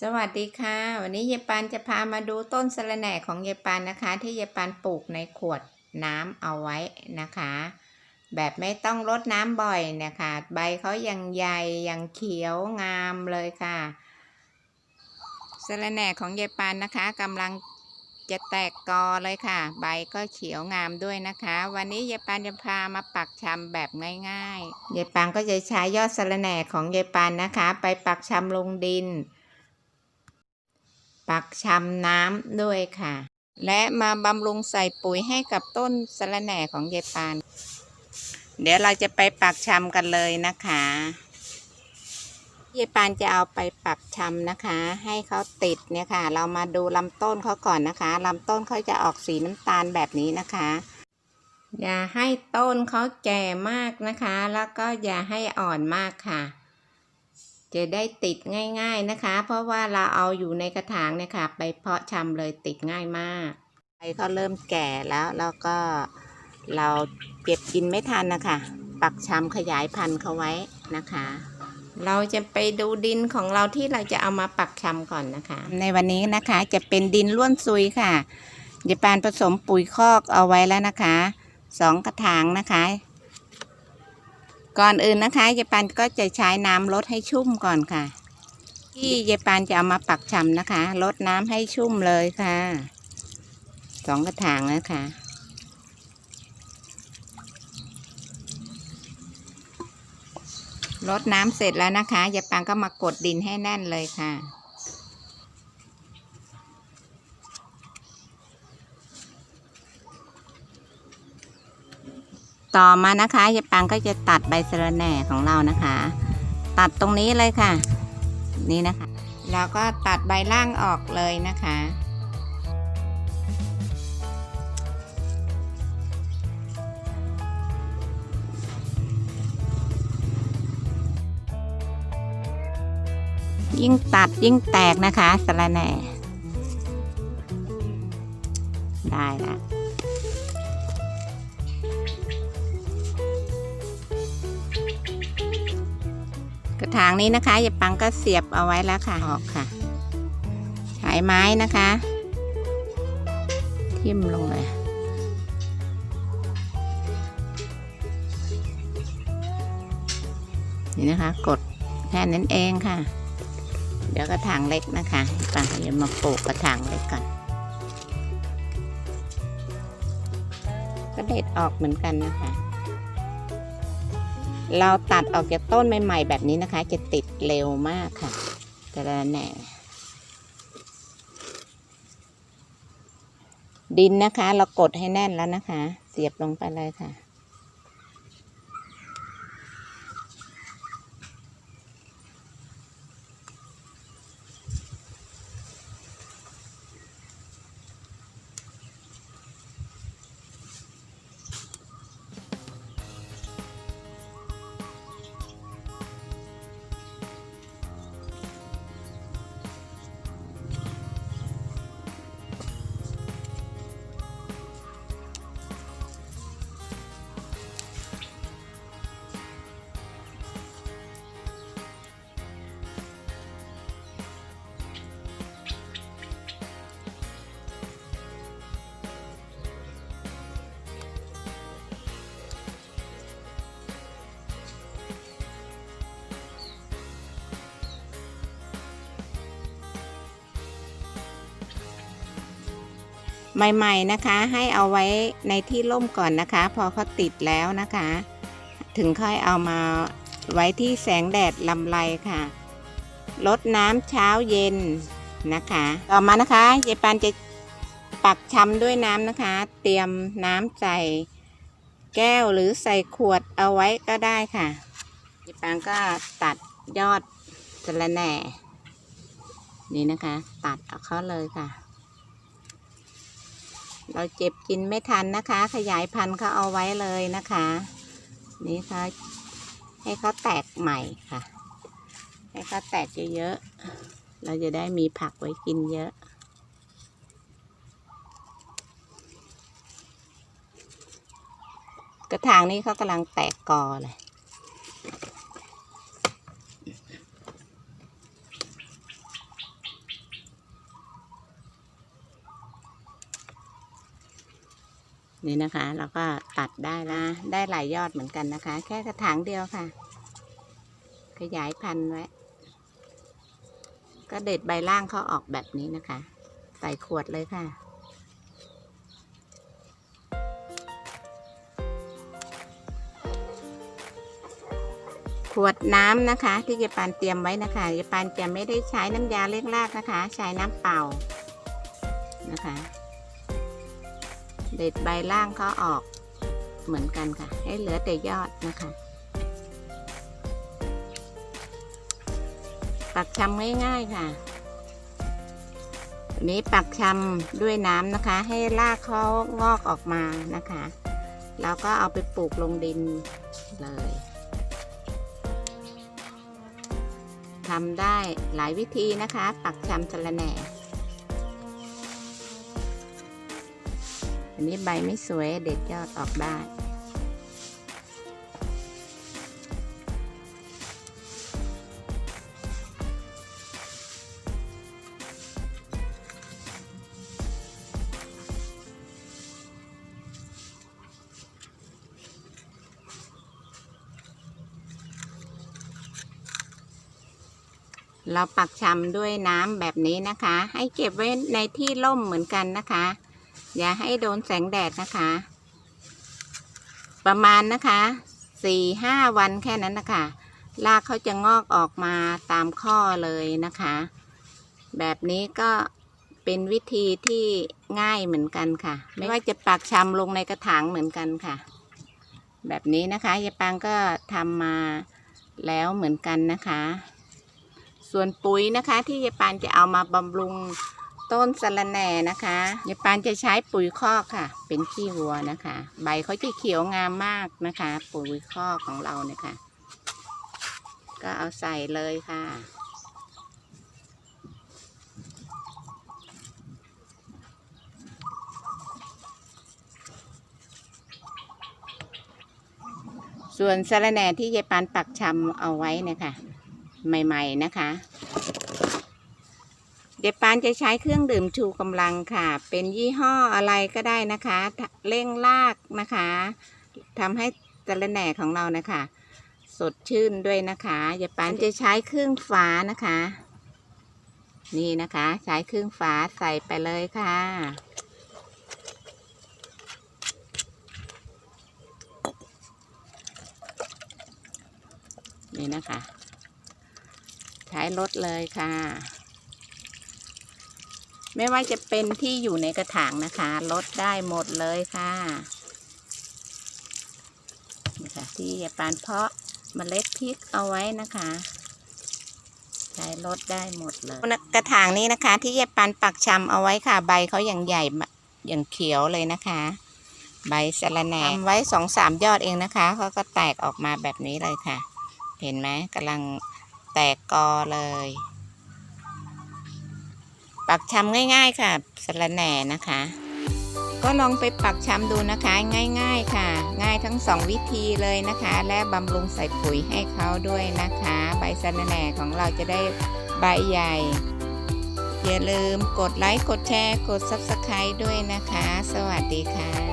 สวัสดีค่ะ วันนี้เยปานจะพามาดูต้นสะระแหน่ของเยปานนะคะ ที่เยปานปลูกในขวดน้ำเอาไว้นะคะ แบบไม่ต้องรดน้ำบ่อยนะคะ ใบเขายังใหญ่ยังเขียวงามเลยค่ะสะระแหน่ของเยปานนะคะกำลังจะแตกกอเลยค่ะ ใบก็เขียวงามด้วยนะคะ วันนี้เยายปานจะพามาปักชำแบบง่ายๆเยายปานก็จะใช้ยอดสะระแหน่ของเยายปานนะคะ ไปปักชำลงดิน ปักชำน้ำด้วยค่ะ และมาบำรุงใส่ปุ๋ยให้กับต้นสะระแหน่ของยายปาน เดี๋ยวเราจะไปปักชำกันเลยนะคะยายปานจะเอาไปปักชำนะคะ ให้เขาติดเนี่ยค่ะ เรามาดูลำต้นเขาก่อนนะคะลำต้นเขาจะออกสีน้ำตาลแบบนี้นะคะ อย่าให้ต้นเขาแก่มากนะคะ แล้วก็อย่าให้อ่อนมากค่ะ จะได้ติดง่ายๆนะคะ เพราะว่าเราเอาอยู่ในกระถางเนี่ยค่ะ ไปเพาะชำเลยติดง่ายมากใบเขาเริ่มแก่แล้วแล้วก็เราเก็บกินไม่ทันนะคะ ปักชำขยายพันธุ์เขาไว้นะคะ เราจะไปดูดินของเราที่เราจะเอามาปักชำก่อนนะคะ ในวันนี้นะคะจะเป็นดินล้วนซุยค่ะเยปานผสมปุ๋ยคอกเอาไว้แล้วนะคะสองกระถางนะคะ ก่อนอื่นนะคะเยปันก็จะใช้น้ำลดให้ชุ่มก่อนค่ะ ที่เยปันจะเอามาปักชำนะคะลดน้ำให้ชุ่มเลยค่ะสองกระถางนะคะลดน้ำเสร็จแล้วนะคะเยปันก็มากดดินให้แน่นเลยค่ะ ต่อมานะคะยายปังก็จะตัดใบสะระแหน่ของเรานะคะ ตัดตรงนี้เลยค่ะ นี่นะคะแล้วก็ตัดใบล่างออกเลยนะคะยิ่งตัดยิ่งแตกนะคะสะระแหน่ ได้ละ ถางนี้นะคะยายปังก็เสียบเอาไว้แล้วค่ะออกค่ะ ใช้ไม้นะคะ ทิ่มลงเลย นี่นะคะ กดแค่นั้นเองค่ะ เดี๋ยวกระถางเล็กนะคะปังก็จะมาปลูกกระถางเล็กก่อนก็เด็ดออกเหมือนกันนะคะ เราตัดออกจากต้นใหม่ๆแบบนี้นะคะ จะติดเร็วมากค่ะ แต่ละแหน่ดินนะคะ เรากดให้แน่นแล้วนะคะ เสียบลงไปเลยค่ะ ใหม่ๆนะคะ ให้เอาไว้ในที่ร่มก่อนนะคะ พอเขาติดแล้วนะคะ ถึงค่อยเอามาไว้ที่แสงแดดลำไรค่ะลดน้ำเช้าเย็นนะคะ ต่อมานะคะยายปานจะปักชำด้วยน้ำนะคะ เตรียมน้ำใส่แก้วหรือใส่ขวดเอาไว้ก็ได้ค่ะยายปานก็ตัดยอดสะระแหน่นี่นะคะ ตัดเอาเขาเลยค่ะ เราเจ็บกินไม่ทันนะคะ ขยายพันธุ์เขาเอาไว้เลยนะคะ นี่ค่ะให้เขาแตกใหม่ค่ะ ให้เขาแตกเยอะๆเราจะได้มีผักไว้กินเยอะกระถางนี้เขากำลังแตกกอเลย นี่นะคะ เราก็ตัดได้ละได้หลายยอดเหมือนกันนะคะ แค่กระถางเดียวค่ะ ขยายพันธุ์ไว้ ก็เด็ดใบล่างเขาออกแบบนี้นะคะ ใส่ขวดเลยค่ะขวดน้ำนะคะ ที่เยปานเตรียมไว้นะคะเยปานจะไม่ได้ใช้น้ำยาเล็กลากนะคะ ใช้น้ำเปล่านะคะ เด็ดใบล่างเขาออกเหมือนกันค่ะ ให้เหลือแต่ยอดนะคะ ปักชำง่ายๆค่ะอันนี้ปักชำด้วยน้ำนะคะ ให้รากเขางอกออกมานะคะ แล้วก็เอาไปปลูกลงดินเลยทำได้หลายวิธีนะคะ ปักชำสะระแหน่ อันนี้ใบไม่สวยเด็ดยอดออกได้ เราปักชำด้วยน้ำแบบนี้นะคะ ให้เก็บไว้ในที่ร่มเหมือนกันนะคะ อย่าให้โดนแสงแดดนะคะ ประมาณนะคะสี่ห้าวันแค่นั้นนะคะรากเขาจะงอกออกมาตามข้อเลยนะคะ แบบนี้ก็เป็นวิธีที่ง่ายเหมือนกันค่ะ ไม่ว่าจะปักชำลงในกระถางเหมือนกันค่ะ แบบนี้นะคะยายปางก็ทำมาแล้วเหมือนกันนะคะ ส่วนปุ๋ยนะคะที่ยายปานจะเอามาบำรุง ต้นสะระแหน่นะคะยายปานจะใช้ปุ๋ยคอกค่ะ เป็นขี้วัวนะคะ ใบเขาจะเขียวงามมากนะคะ ปุ๋ยคอกของเราเนี่ยค่ะ ก็เอาใส่เลยค่ะ ส่วนสะระแหน่ที่ยายปานปักชำเอาไว้เนะคะใหม่ ๆ นะคะ เดี๋ยวปานจะใช้เครื่องดื่มชูกำลังค่ะ เป็นยี่ห้ออะไรก็ได้นะคะ เร่งรากนะคะทำให้สะระแหน่ของเรานะคะ สดชื่นด้วยนะคะเดี๋ยปานจะใช้เครื่องฝานะคะ นี่นะคะ ใช้เครื่องฝาใส่ไปเลยค่ะ นี่นะคะ ใช้รถเลยค่ะ ไม่ว่าจะเป็นที่อยู่ในกระถางนะคะลดได้หมดเลยค่ะนี่ค่ะที่ยายปานเพาะเมล็ดพริกเอาไว้นะคะใช้ลดได้หมดเลยกระถางนี้นะคะ ที่ยายปานปักชำเอาไว้ค่ะ ใบเขาอย่างใหญ่อย่างเขียวเลยนะคะ ใบสะระแหน่ทำไว้สองสามยอดเองนะคะเขาก็แตกออกมาแบบนี้เลยค่ะ เห็นไหมกำลังแตกกอเลย ปักชำง่ายๆค่ะสะระแหน่นะคะ ก็ลองไปปักชำดูนะคะง่าย ๆค่ะ ง่ายทั้งสองวิธีเลยนะคะ และบำรุงใส่ปุ๋ยให้เขาด้วยนะคะ ใบสะระแหน่ของเราจะได้ใบใหญ่ อย่าลืมกดไลค์กดแชร์กด Subscribe ด้วยนะคะ สวัสดีค่ะ